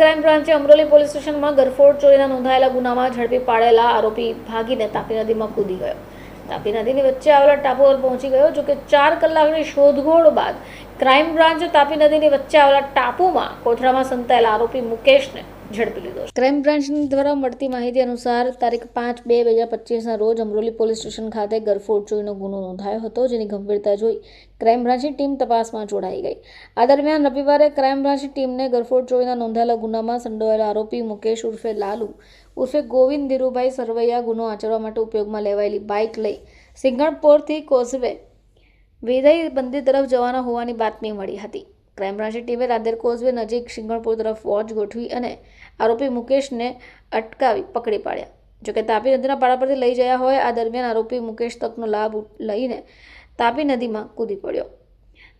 Crime બ્રાન્ચે Amroli police સ્ટેશનમાં ગરફોડ ચોરીના નોંધાયેલા ગુનામાં ઝડપી પાડેલા આરોપી ભાગીને તાપી નદીમાં કૂદી ગયો. તાપી નદીની વચ્ચે આવેલા ટાપુ પર પહોંચી ગયો, જોકે ચાર કલાકની શોધખોળ બાદ ક્રાઇમ બ્રાન્ચે તાપી નદીની વચ્ચે આવેલા ટાપુમાં કોથળામાં સંતાયેલા આરોપી મુકેશને ઝડપી લીધો છે. ક્રાઇમ બ્રાન્ચ દ્વારા મળતી માહિતી અનુસાર તારીખ પાંચ બે બે હજાર પચીસના રોજ અમરોલી પોલીસ સ્ટેશન ખાતે ગરફોડ ચોરીનો ગુનો નોંધાયો હતો, જેની ગંભીરતા જોઈ ક્રાઇમ બ્રાન્ચની ટીમ તપાસમાં જોડાઈ ગઈ. આ દરમિયાન રવિવારે ક્રાઇમ બ્રાન્ચની ટીમને ગરફોડ ચોરીના નોંધાયેલા ગુનામાં સંડોવાયેલા આરોપી મુકેશ ઉર્ફે લાલુ, ઉર્ફે ગોવિંદ ધીરુભાઈ સરવૈયા ગુનો આચરવા માટે ઉપયોગમાં લેવાયેલી બાઇક લઈ સિંગણપોરથી કોઝવે વેદાઈ બંદી તરફ જવાના હોવાની બાતમી મળી હતી. ક્રાઇમ બ્રાન્ચની ટીમે રાંદેર કોઝવે નજીક સિંગણપુર તરફ વોચ ગોઠવી અને આરોપી મુકેશને અટકાવી પકડી પાડ્યા. જોકે તાપી નદીના પાડા પરથી લઈ જયા હોય, આ દરમિયાન આરોપી મુકેશ તકનો લાભ લઈને તાપી નદીમાં કૂદી પડ્યો.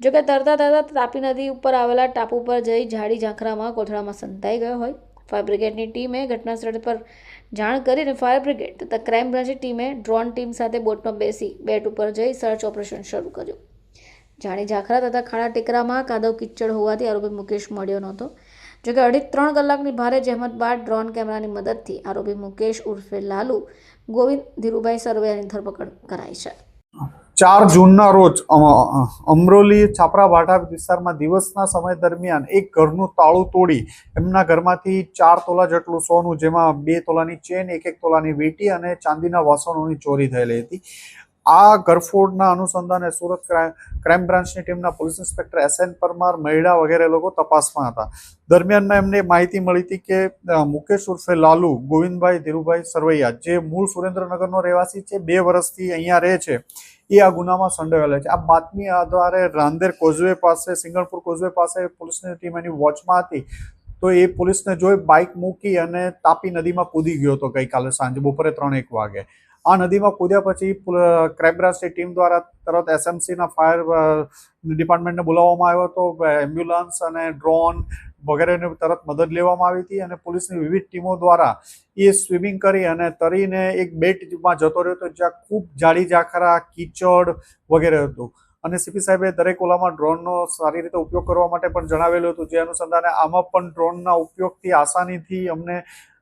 જોકે તરતા તરતા તાપી નદી ઉપર આવેલા ટાપુ પર જઈ ઝાડી ઝાંખરામાં કોથળામાં સંતાઈ ગયો હોય. ફાયર બ્રિગેડની ટીમે ઘટના સ્થળ પર જાણ કરીને ફાયર બ્રિગેડ તથા ક્રાઇમ બ્રાન્ચની ટીમે ડ્રોન ટીમ સાથે બોટમાં બેસી બેટ ઉપર જઈ સર્ચ ઓપરેશન શરૂ કર્યું. જાણી ઝાખરા તથા ખાડા ટેકરામાં કાદવ કિચડ હોવાથી આરોપી મુકેશ મળ્યો નહોતો. જોકે અઢી ત્રણ કલાકની ભારે જહેમત બાદ ડ્રોન કેમેરાની મદદથી આરોપી મુકેશ ઉર્ફે લાલુ, ગોવિંદ ધીરુભાઈ સરવૈયાની ધરપકડ કરાઈ છે. ચાર જૂનના રોજ અમરોલી છાપરા ભાટા વિસ્તારમાં દિવસના સમય દરમિયાન એક ઘરનું તાળું તોડી એમના ઘરમાંથી ચાર તોલા જેટલું સોનું, જેમાં બે તોલાની ચેન એક એક તોલાની વીંટી અને ચાંદીના વાસણોની ચોરી થયેલી હતી. આ ગરફોડના અનુસંધાને સુરત ક્રાઇમ બ્રાન્ચની ટીમના police inspector S N Parmar Mahida વગેરે લોકો તપાસમાં હતા. દરમિયાનમાં એમને માહિતી મળી હતી કે મુકેશ ઉર્ફે લાલુ, ગોવિંદભાઈ ધીરુભાઈ સરવૈયા, જે મૂળ સુરેન્દ્રનગરનો રહેવાસી છે, બે વર્ષથી અહીંયા રહે છે. એ આ ગુનામાં સંડોવાયેલા છે. આ બાતમી આધારે રાંદેર કોઝવે પાસે સિંગણપુર કોઝવે પાસે પોલીસની ટીમ એની વોચમાં હતી. તો એ પોલીસને જોઈ બાઇક મૂકી અને તાપી નદીમાં કૂદી ગયો હતો ગઈકાલે સાંજે, બપોરે ત્રણ એક વાગે. આ નદીમાં કૂદ્યા પછી ક્રાઇમ બ્રાન્ચની ટીમ દ્વારા તરત એસએમસીના ફાયર ડિપાર્ટમેન્ટને બોલાવવામાં આવ્યો હતો. એમ્બ્યુલન્સ અને ડ્રોન વગેરેને તરત મદદ લેવામાં આવી હતી અને પોલીસની વિવિધ ટીમો દ્વારા એ સ્વિમિંગ કરી અને તરીને એક બેટમાં જતો રહ્યો હતો, જ્યાં ખૂબ જાડી જાખરા કીચડ વગેરે હતું. અને સીપી સાહેબે દરેક ઓલામાં ડ્રોનનો સારી રીતે ઉપયોગ કરવા માટે પણ જણાવેલું હતું. જે અનુસંધાને આમાં પણ ડ્રોનના ઉપયોગથી, આસાનીથી અમને